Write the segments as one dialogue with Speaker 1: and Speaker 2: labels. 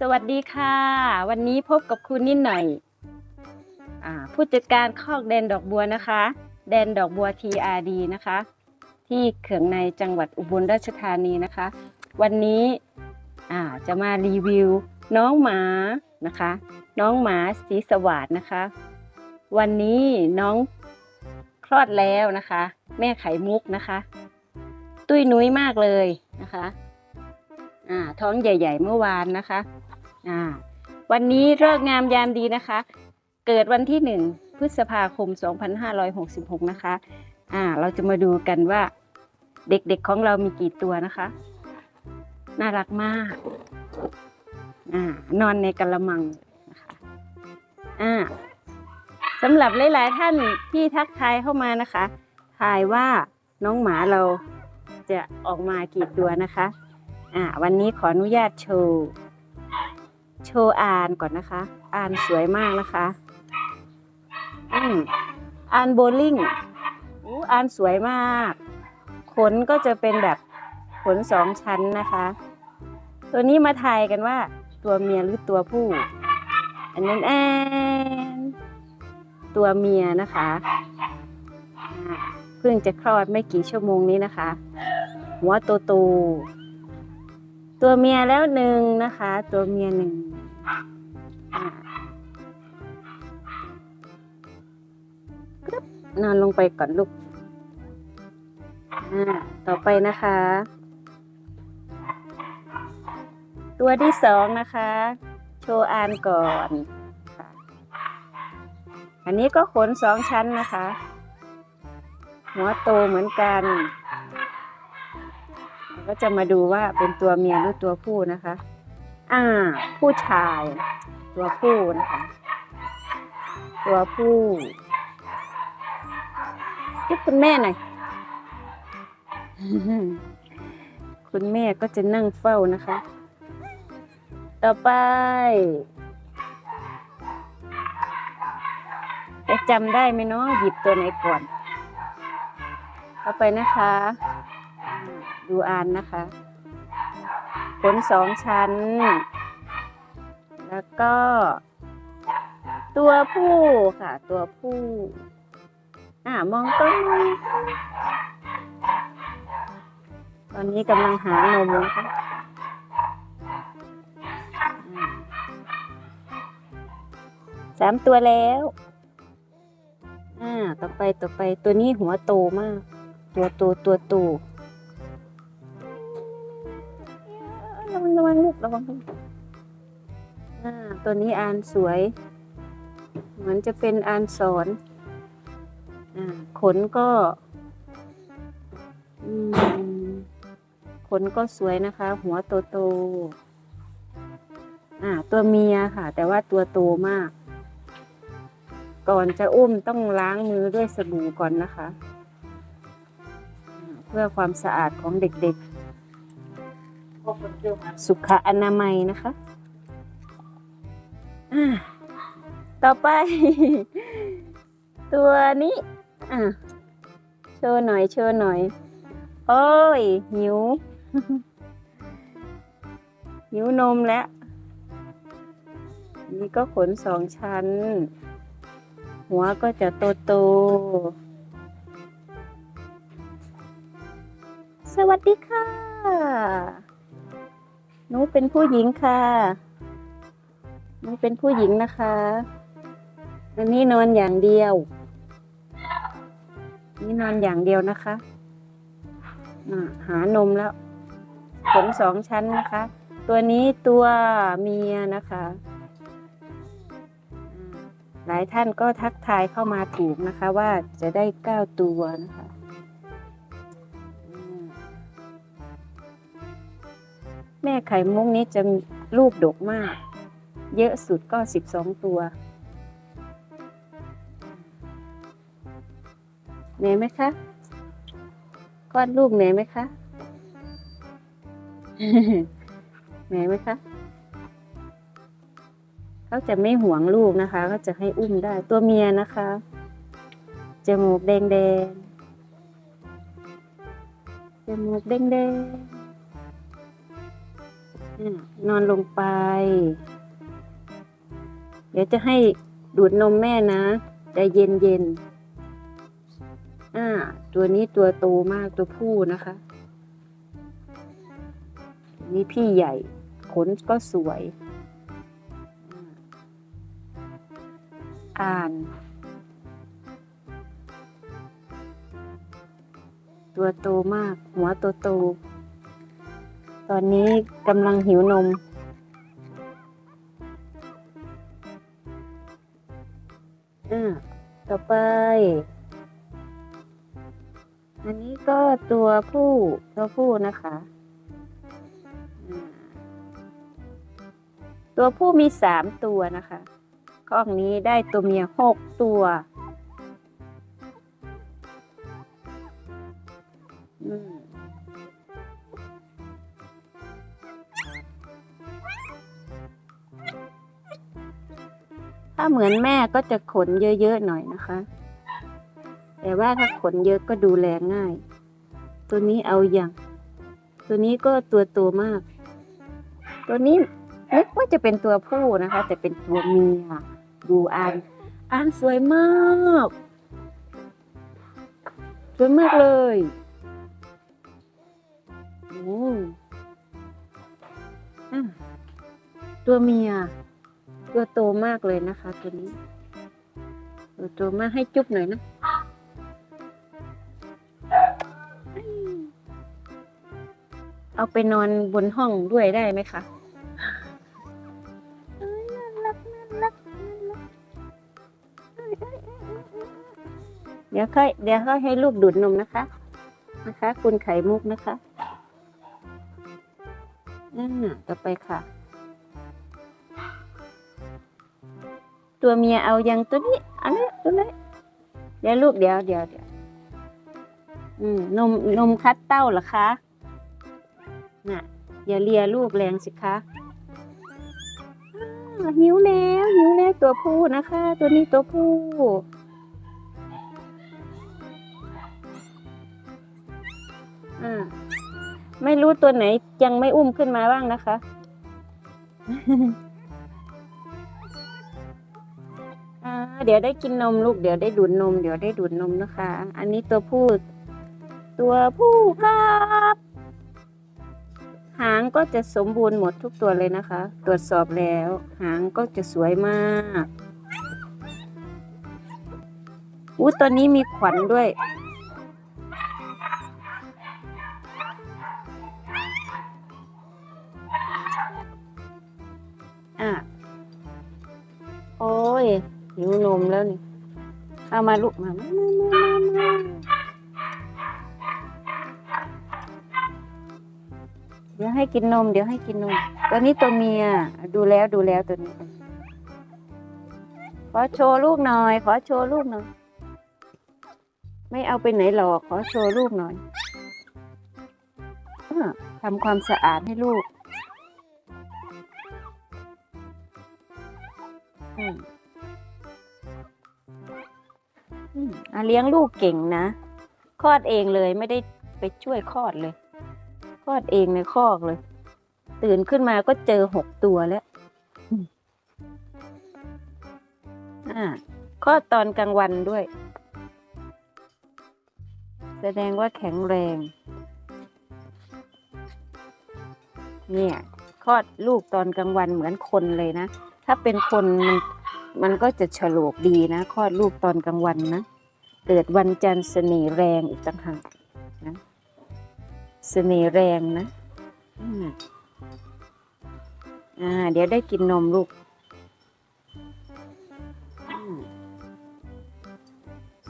Speaker 1: สวัสดีค่ะ วันนี้พบกับคุณนิดหน่อยอผู้จัดการคอกแดนดอกบัวนะคะ แดนดอกบัว TRD นะคะ ที่เขื่องในจังหวัดอุบลราชธานีนะคะ วันนี้จะมารีวิวน้องหมานะคะ น้องหมาสีสวัสดนะคะ วันนี้น้องคลอดแล้วนะคะ แม่ไข่มุกนะคะ ตุ้ยนุ้ยมากเลยนะคะอ่าท้องใหญ่ ๆ เมื่อวานนะคะ อ่าวันนี้เลิกงามยามดีนะคะ เกิดวันที่หนึ่งพฤษภาคม 2566 นะคะอ่าเราจะมาดูกันว่าเด็กๆของเรามีกี่ตัวนะคะ น่ารักมากอ่านอนในกระมังนะคะอ่าสำหรับหลาย ๆ ท่านที่ทักทายเข้ามานะคะทายว่าน้องหมาเราจะออกมากี่ตัวนะคะอ่าวันนี้ขออนุญาตโชว์ โชว์อ่านก่อนนะคะ อ่านสวยมากนะคะ อืมอานโบลิ่งอู้อ่านสวยมาก ขนก็จะเป็นแบบขนสองชั้นนะคะ ตัวนี้มาทายกันว่า ตัวเมียหรือตัวผู้ อันนั้นแอนตัวเมียนะคะเพิ่งจะคลอดไม่กี่ชั่วโมงนี้นะคะ หัวโตโตตัวเมียแล้วหนึ่งนะคะ ตัวเมียหนึ่ง นอนลงไปก่อนลูก ต่อไปนะคะ ตัวที่สองนะคะ โชว์อานก่อน อันนี้ก็ขนสองชั้นนะคะ หัวโตเหมือนกัน ก็จะมาดูว่าเป็นตัวเมียหรือตัวผู้นะคะ อ่า ผู้ชาย ตัวผู้นะคะ ตัวผู้จุ๊บคุณแม่หน่อย คุณแม่ก็จะนั่งเฝ้านะคะ ต่อไปจะจำได้ไหมเนาะหยิบตัวไหนก่อน ต่อไปนะคะ ดูอ่านนะคะ ขนสองชั้น แล้วก็ ตัวผู้ค่ะ ตัวผู้ อ่ามองต้นตอนนี้กำลังหานมนะคะอ่าสามตัวแล้ว อ่า ต่อไปต่อไปตัวนี้หัวโตมาก ตัวโตตัวโตร ระวังตัวนี้อ่านสวย เหมือนจะเป็นอ่านสอนอขนก็ขนก็สวยนะคะ หัวโตโตๆตัวเมียค่ะ แต่ว่าตัวโตมาก ก่อนจะอุ้มต้องล้างมือด้วยสบู่ก่อนนะคะ เพื่อความสะอาดของเด็กๆ สุขอนามัยนะคะอ่าต่อไป ตัวนี้อะโชว์หน่อยโชว์หน่อย โอ้ย หิว หิวนมแล้ว นี่ก็ขนสองชั้น หัวก็จะโตโตๆสวัสดีค่ะ นูเป็นผู้หญิงค่ะหนูเป็นผู้หญิงนะคะอันนี้นอนอย่างเดียว นี่นอนอย่างเดียวนะคะหานมแล้วขนสองชั้นนะคะ ตัวนี้ตัวเมียนะคะ หลายท่านก็ทักทายเข้ามาถูกนะคะว่าจะได้เก้าตัวนะคะ แม่ไข่มุกนี้จะลูกดกมาก เยอะสุดก็สิบสองตัวเหนื่อยไหมคะคลอดลูกเหนื่อยไหมคะเหนื่อยไหมคะเขาจะไม่หวงลูกนะคะเขาจะให้อุ้มได้ตัวเมียนะคะจมูกแดงแดงจมูกแดงแดง นอนลงไป เดี๋ยวจะให้ดูดนมแม่นะใจเย็นเย็นๆอ่า ตัวนี้ตัวโตมากตัวผู้นะคะ นี่พี่ใหญ่ ขนก็สวย อ่าน ตัวโตมาก หัวโตโต ตอนนี้กำลังหิวนม อ่า ต่อไป อันนี้ก็ตัวผู้ตัวผู้นะคะ ตัวผู้มีสามตัวนะคะข้องนี้ได้ตัวเมียหกตัวอืมาเหมือนแม่ก็จะขนเยอะๆหน่อยนะคะ แต่ว่าถ้าขนเยอะก็ดูแลง่าย ตัวนี้เอาอย่าง ตัวนี้ก็ตัวโตมาก ตัวนี้นึกว่าจะเป็นตัวผู้นะคะ แต่เป็นตัวเมียดูอ่านอ่านสวยมากสวยมากเลยอืมอะตัวเมีย ตัวโตมากเลยนะคะ ตัวนี้ตัวโตมากให้จุ๊บหน่อยนะเอาไปนอนบนห้องด้วยได้ไหมคะเอ้ยน่ารักน่ารักน่ารักเอ้ยเอ้ยเอ้ยเอ้ยเอ้ยเดี๋ยวค่อยเดี๋ยวค่อยให้ลูกดูดนมนะคะ นะคะ คุณไข่มุกนะคะอ่าต่อไปค่ะ ตัวเมียเอายังตัวนี้อันนี้ตัวนี้เดี๋ยวลูกเดี๋ยวเดี๋ยวเดี๋ยวอืมนมนมคัดเต้าเหรอคะน่ะอย่าเลียลูกแรงสิคะหิวแล้วหิวแล้วตัวผู้นะคะ ตัวนี้ตัวผู้อ่าไม่รู้ตัวไหนยังไม่อุ้มขึ้นมาบ้างนะคะ อ่าเดี๋ยวได้กินนมลูก เดี๋ยวได้ดูดนม เดี๋ยวได้ดูดนมนะคะ อันนี้ตัวผู้ตัวผู้ครับ หางก็จะสมบูรณ์หมดทุกตัวเลยนะคะ ตรวจสอบแล้ว หางก็จะสวยมากอู้ตัวนี้มีขวัญด้วย เอามาลูกมามามามามาเดี๋ยวให้กินนม เดี๋ยวให้กินนม ตัวนี้ตัวเมีย ดูแล้วดูแล้วตัวนี้ ขอโชว์ลูกหน่อย ขอโชว์ลูกหน่อย ไม่เอาไปไหนหรอก ขอโชว์ลูกหน่อยอทำความสะอาดให้ลูก อืม อืมอะเลี้ยงลูกเก่งนะคลอดเองเลยไม่ได้ไปช่วยคลอดเลย คลอดเองในคอกเลย ตื่นขึ้นมาก็เจอหกตัวแล้วอ่าคลอดตอนกลางวันด้วย แสดงว่าแข็งแรง เนี่ยคลอดลูกตอนกลางวันเหมือนคนเลยนะ ถ้าเป็นคนมัน มันก็จะฉลกดีนะคลอดลูกตอนกลางวันนะ เกิดวันจันทร์เสน่ห์แรงอีกต่างหากนะเสน่ห์แรงนะอ่าเดี๋ยวได้กินนมลูก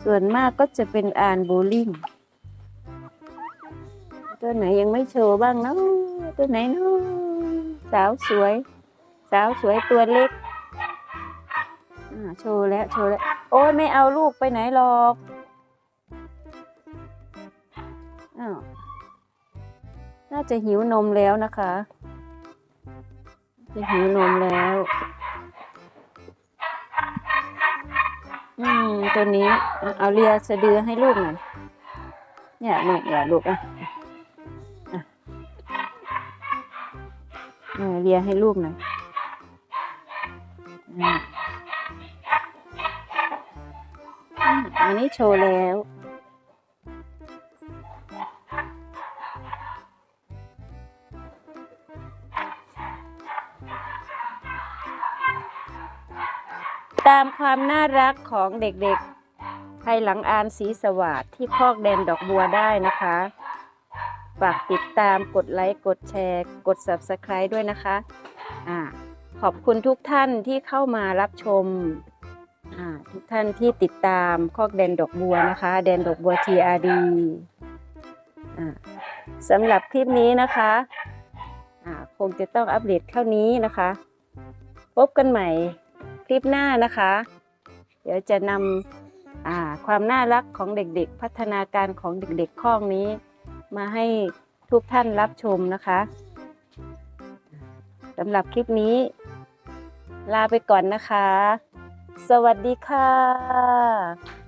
Speaker 1: ส่วนมากก็จะเป็นอานโบลิ่งตัวไหนยังไม่โชว์บ้างเนาะตัวไหนเนาะสาวสวย สาวสวยตัวเล็ก โชว์แล้วโชว์แล้ว โอ้ยไม่เอาลูกไปไหนหรอกอ้าวน่าจะหิวนมแล้วนะคะ จะหิวนมแล้ว อืม ตัวนี้ เอาเลียสะดือให้ลูกหน่อยเนี่ยลูกอย่าลูกอะอะเออเลียให้ลูกหน่อย นนี้โชว์แล้ว ตามความน่ารักของเด็กๆภายหลังอานสีสวัสดที่คอกแดนดอกบัวได้นะคะฝากติดตามกดไลค์ กดแชร์ กด Subscribe ด้วยนะคะอขอบคุณทุกท่านที่เข้ามารับชม ทุกท่านที่ติดตามคอกแดนดอกบัวนะคะ แดนดอกบัว TRD อ่าสำหรับคลิปนี้นะคะคงจะต้องอัปเดตเท่านี้นะคะ พบกันใหม่คลิปหน้านะคะ เดี๋ยวจะนำความน่ารักของเด็กๆ พัฒนาการของเด็กๆข้องนี้ มาให้ทุกท่านรับชมนะคะสำหรับคลิปนี้ ลาไปก่อนนะคะ สวัสดีค่ะ